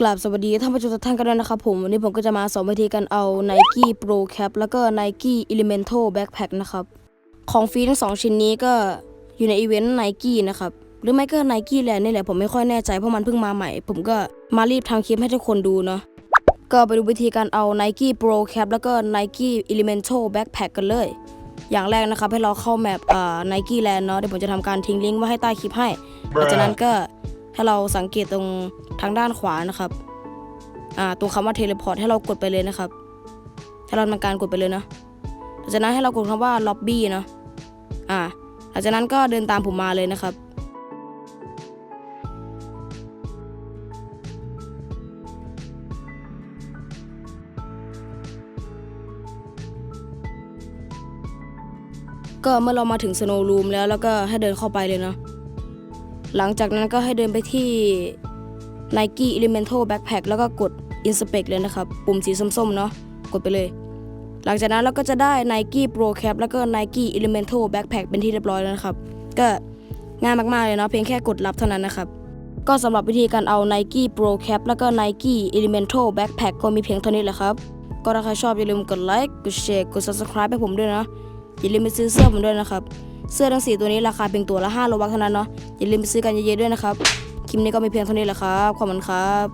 กราบสวัสดีท่านผู้ชมทุกท่านกันด้วยนะครับผม วันนี้ผมก็จะมาสอนวิธีการเอา Nike Pro Cap แล้วก็ Nike Elemental Backpack นะครับ ของฟรีทั้งสองชิ้นนี้ก็อยู่ในอีเวนต์ Nike นะครับ หรือไม่ก็ Nike แลนด์นี่แหละผมไม่ค่อยแน่ใจเพราะมันเพิ่งมาใหม่ ผมก็มารีบทำคลิปให้ทุกคนดูเนาะก็ไปดูวิธีการเอา Nike Pro Cap แล้วก็ Nike Elemental Backpack กันเลย อย่างแรกนะครับให้เราเข้าแมปอ่า Nike Land เนาะเดี๋ยวผมจะทำการทิ้งลิงก์ไว้ให้ใต้คลิปให้หลังจากนั้นก็ให้เราสังเกตตรงางด้านขวานะครับอ่าตรงคำว่าเทเลพอร์ตให้เรากดไปเลยนะครับให้เราทำการกดไปเลยนะหลังจากนั้นให้เรากดคำว่าล็อบบี้นะอ่าหลังจากนั้นก็เดินตามผมมาเลยนะครับ ก็เมื่อเรามาถึงสโนว์รูมแล้วแล้วก็ให้เดินเข้าไปเลยเนาะหลังจากนั้นก็ให้เดินไปที่ Nike Elemental Backpack แล้วก็กด Inspect เลยนะครับ ปุ่มสีส้มๆเนาะกดไปเลย หลังจากนั้นเราก็จะได้ Nike Pro Cap แล้วก็ Nike Elemental Backpack เป็นที่เรียบร้อยแล้วนะครับ ก็ง่ายมากๆเลยเนาะเพียงแค่กดรับเท่านั้นนะครับ ก็สำหรับวิธีการเอา Nike Pro Cap แล้วก็ Nike Elemental Backpack ก็มีเพียงเท่านี้แหละครับ ก็ถ้าใครชอบอย่าลืมกดไลค์กดแชร์กด Subscribe ให้ผมด้วยนะอย่าลืมไปซื้อเสื้อผมด้วยนะครับเสื้อทั้งสีตัวนี้ราคาเพียงตัวละ5โลบักเท่านั้นเนาะอย่าลืมไปซื้อกันเยอะๆด้วยนะครับ ลิปนี้ก็มีเพียงเท่านี้แหละครับ ขอบคุณครับ